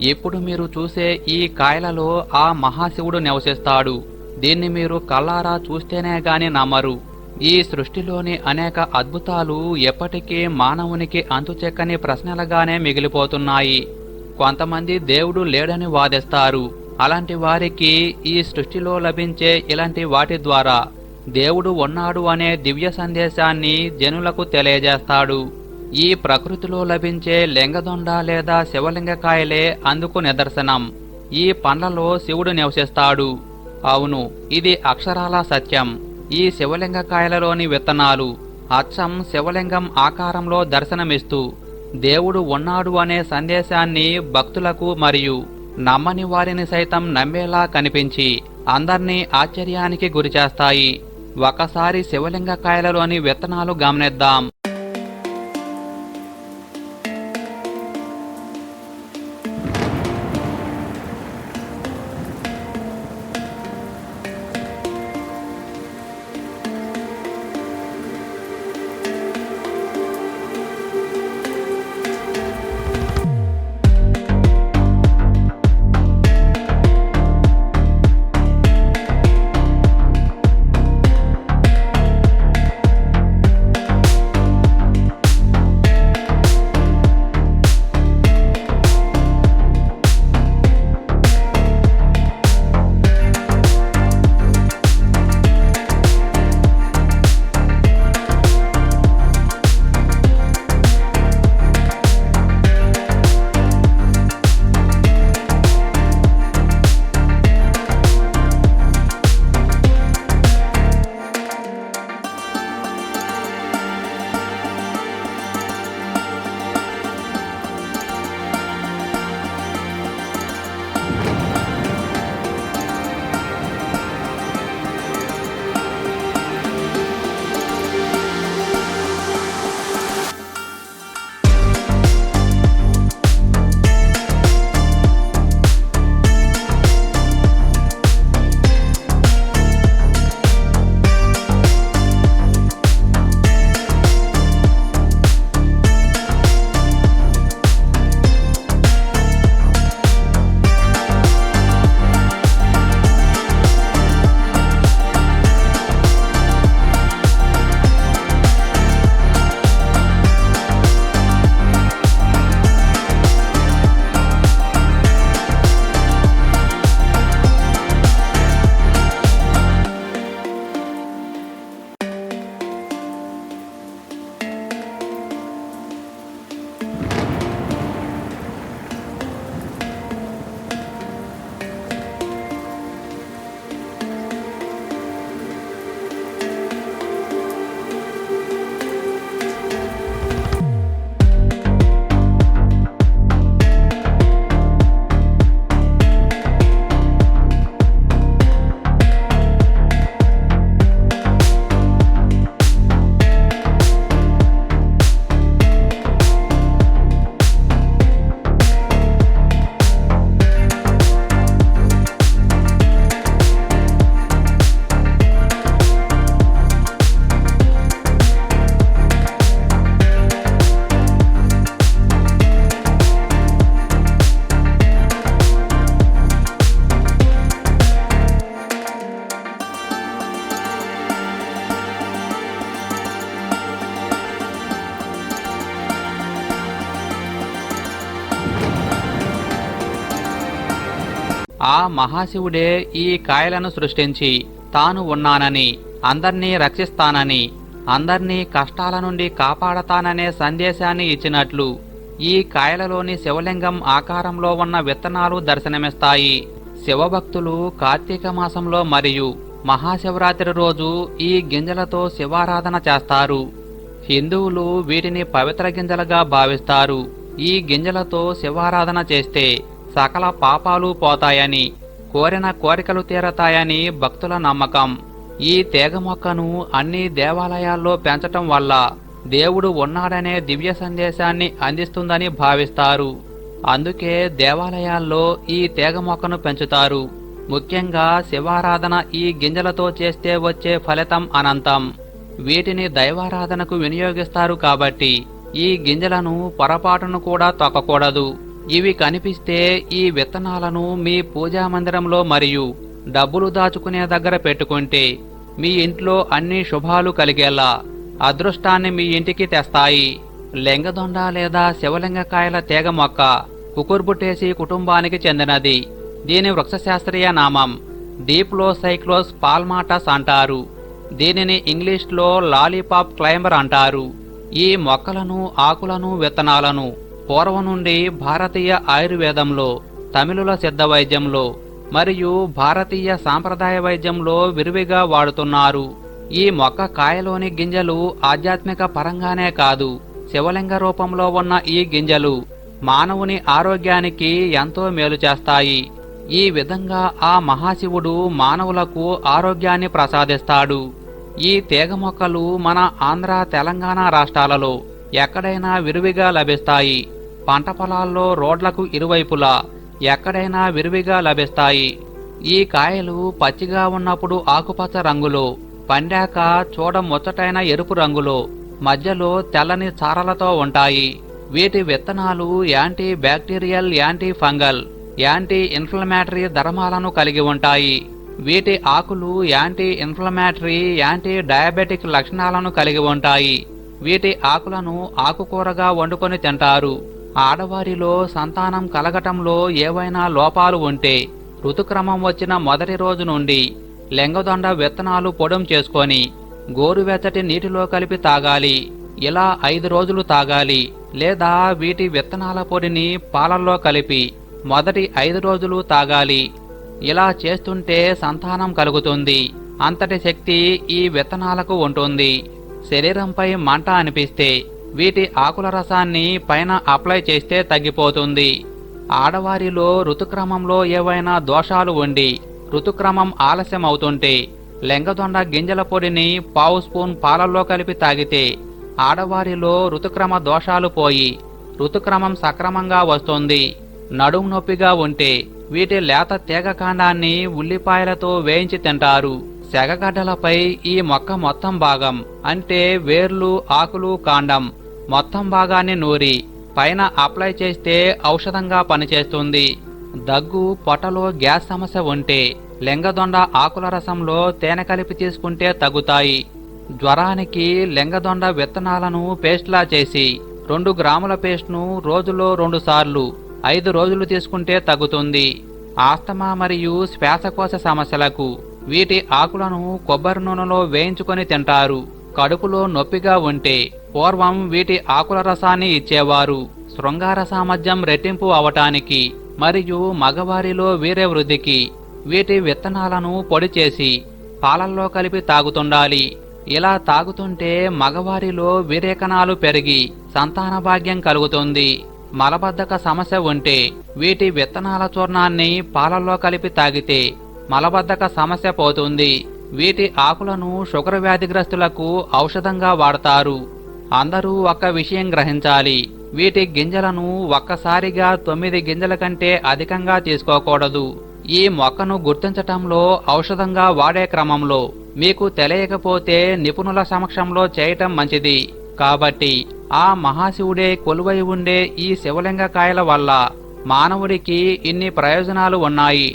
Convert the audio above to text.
ఇప్పుడు మీరు చూసే ఈ కాయలలో ఆ మహాశివుడు నివసిస్తాడు. దీన్ని మీరు కల్లారా చూస్తేనే గాని నమ్మరు. ఈ సృష్టిలోని అనేక అద్భుతాలు ఎప్పటికీ మానవునికి అంతుచెక్కని ప్రశ్నలుగానే మిగిలిపోతున్నాయి. కొంతమంది దేవుడు లేడని వాదిస్తారు. అలాంటి వారికి ఈ సృష్టిలో లభించే ఇలాంటి వాటి ద్వారా దేవుడు ఉన్నాడు అనే దివ్య సందేశాన్ని జనులకు తెలియజేస్తాడు. ఈ ప్రకృతిలో లభించే లింగదొండ లేదా శివలింగకాయలే అందుకు నిదర్శనం. ఈ పండ్లలో శివుడు నివసిస్తాడు. అవును ఇది అక్షరాల సత్యం. ఈ శివలింగకాయలలోని విత్తనాలు అచ్చం శివలింగం ఆకారంలో దర్శనమిస్తూ దేవుడు ఉన్నాడు అనే సందేశాన్ని భక్తులకు మరియు నమ్మని వారిని సైతం నమ్మేలా కనిపించి అందర్నీ ఆశ్చర్యానికి గురిచేస్తాయి. ఒకసారి శివలింగకాయలలోని విత్తనాలు గమనిద్దాం. ఆ మహాశివుడే ఈ కాయలను సృష్టించి తాను ఉన్నానని అందర్నీ రక్షిస్తానని అందర్నీ కష్టాల నుండి కాపాడతాననే సందేశాన్ని ఇచ్చినట్లు ఈ కాయలలోని శివలింగం ఆకారంలో ఉన్న విత్తనాలు దర్శనమిస్తాయి. శివభక్తులు కార్తీక మాసంలో మరియు మహాశివరాత్రి రోజు ఈ గింజలతో శివారాధన చేస్తారు. హిందువులు వీటిని పవిత్ర గింజలుగా భావిస్తారు. ఈ గింజలతో శివారాధన చేస్తే సకల పాపాలు పోతాయని కోరిన కోరికలు తీరతాయని భక్తుల నమ్మకం. ఈ తీగ మొక్కను అన్ని దేవాలయాల్లో పెంచటం వల్ల దేవుడు ఉన్నాడనే దివ్య సందేశాన్ని అందిస్తుందని భావిస్తారు. అందుకే దేవాలయాల్లో ఈ తీగ మొక్కను పెంచుతారు. ముఖ్యంగా శివారాధన ఈ గింజలతో చేస్తే వచ్చే ఫలితం అనంతం. వీటిని దైవారాధనకు వినియోగిస్తారు కాబట్టి ఈ గింజలను పొరపాటును కూడా తొక్కకూడదు. ఇవి కనిపిస్తే ఈ విత్తనాలను మీ పూజా మందిరంలో మరియు డబ్బులు దాచుకునే దగ్గర పెట్టుకుంటే మీ ఇంట్లో అన్ని శుభాలు కలిగేలా అదృష్టాన్ని మీ ఇంటికి తెస్తాయి. లెంగదొండ లేదా శివలింగకాయల తీగ మొక్క కుకుర్బుటేసి కుటుంబానికి చెందినది. దీని వృక్షశాస్త్రీయ నామం డీప్లో సైక్లోస్ పాల్మాటస్ అంటారు. దీనిని ఇంగ్లీష్లో లాలీపాప్ క్లైంబర్ అంటారు. ఈ మొక్కలను ఆకులను విత్తనాలను పూర్వం నుండి భారతీయ ఆయుర్వేదంలో తమిళుల సిద్ధ వైద్యంలో మరియు భారతీయ సాంప్రదాయ వైద్యంలో విరివిగా వాడుతున్నారు. ఈ మొక్క కాయలోని గింజలు ఆధ్యాత్మిక పరంగానే కాదు శివలింగ రూపంలో ఉన్న ఈ గింజలు మానవుని ఆరోగ్యానికి ఎంతో మేలు చేస్తాయి. ఈ విధంగా ఆ మహాశివుడు మానవులకు ఆరోగ్యాన్ని ప్రసాదిస్తాడు. ఈ తీగ మొక్కలు మన ఆంధ్ర తెలంగాణ రాష్ట్రాలలో ఎక్కడైనా విరివిగా లభిస్తాయి. పంట పొలాల్లో రోడ్లకు ఇరువైపులా ఎక్కడైనా విరివిగా లభిస్తాయి. ఈ కాయలు పచ్చిగా ఉన్నప్పుడు ఆకుపచ్చ రంగులో పండాక చూడ ముచ్చటైన ఎరుపు రంగులో మధ్యలో తెల్లని చారలతో ఉంటాయి. వీటి విత్తనాలు anti bacterial anti fungal anti inflammatory ధర్మాలను కలిగి ఉంటాయి. వీటి ఆకులు యాంటీ ఇన్ఫ్లమేటరీ యాంటీ డయాబెటిక్ లక్షణాలను కలిగి ఉంటాయి. వీటి ఆకులను ఆకుకూరగా వండుకొని తింటారు. ఆడవారిలో సంతానం కలగటంలో ఏవైనా లోపాలు ఉంటే ఋతుక్రమం వచ్చిన మొదటి రోజు నుండి లెంగదొండ విత్తనాలు పొడం చేసుకొని గోరువెచ్చటి నీటిలో కలిపి తాగాలి. ఇలా ఐదు రోజులు తాగాలి. లేదా వీటి విత్తనాల పొడిని పాలల్లో కలిపి మొదటి ఐదు రోజులు తాగాలి. ఇలా చేస్తుంటే సంతానం కలుగుతుంది. అంతటి శక్తి ఈ విత్తనాలకు ఉంటుంది. శరీరంపై మంట అనిపిస్తే వీటి ఆకుల రసాన్ని పైన అప్లై చేస్తే తగ్గిపోతుంది. ఆడవారిలో ఋతుక్రమంలో ఏవైనా దోషాలు ఉండి ఋతుక్రమం ఆలస్యం అవుతుంటే లెంగదొండ గింజల పొడిని పావు స్పూన్ పాలల్లో కలిపి తాగితే ఆడవారిలో ఋతుక్రమ దోషాలు పోయి ఋతుక్రమం సక్రమంగా వస్తుంది. నడుము నొప్పిగా ఉంటే వీటి లేత తీగ కాండాన్ని ఉల్లిపాయలతో వేయించి తింటారు. సెగగడ్డలపై ఈ మొక్క మొత్తం భాగం అంటే వేర్లు ఆకులు కాండం మొత్తం భాగాన్ని నూరి పైన అప్లై చేస్తే ఔషధంగా పనిచేస్తుంది. దగ్గు పొటలో గ్యాస్ సమస్య ఉంటే లెంగదొండ ఆకుల రసంలో తేనె కలిపి తీసుకుంటే తగ్గుతాయి. జ్వరానికి లెంగదొండ విత్తనాలను పేస్ట్లా చేసి రెండు గ్రాముల పేస్ట్ను రోజులో రెండు సార్లు ఐదు రోజులు తీసుకుంటే తగ్గుతుంది. ఆస్తమా మరియు శ్వాసకోశ సమస్యలకు వీటి ఆకులను కొబ్బరి నూనెలో వేయించుకొని తింటారు. కడుపులో నొప్పిగా ఉంటే పూర్వం వీటి ఆకుల రసాన్ని ఇచ్చేవారు. శృంగార సామర్థ్యం రెట్టింపు అవటానికి మరియు మగవారిలో వీరే వృద్ధికి వీటి విత్తనాలను పొడి చేసి పాలల్లో కలిపి తాగుతుండాలి. ఇలా తాగుతుంటే మగవారిలో వీరేకణాలు పెరిగి సంతాన భాగ్యం కలుగుతుంది. మలబద్ధక సమస్య ఉంటే వీటి విత్తనాల చూర్ణాన్ని పాలల్లో కలిపి తాగితే మలబద్ధక సమస్య పోతుంది. వీటి ఆకులను షుగర్ వ్యాధిగ్రస్తులకు ఔషధంగా వాడతారు. అందరూ ఒక విషయం గ్రహించాలి. వీటి గింజలను ఒక్కసారిగా తొమ్మిది గింజల కంటే అధికంగా తీసుకోకూడదు. ఈ మొక్కను గుర్తించటంలో ఔషధంగా వాడే క్రమంలో మీకు తెలియకపోతే నిపుణుల సమక్షంలో చేయటం మంచిది. కాబట్టి ఆ మహాశివుడే కొలువై ఉండే ఈ శివలింగ కాయల వల్ల మానవుడికి ఇన్ని ప్రయోజనాలు ఉన్నాయి.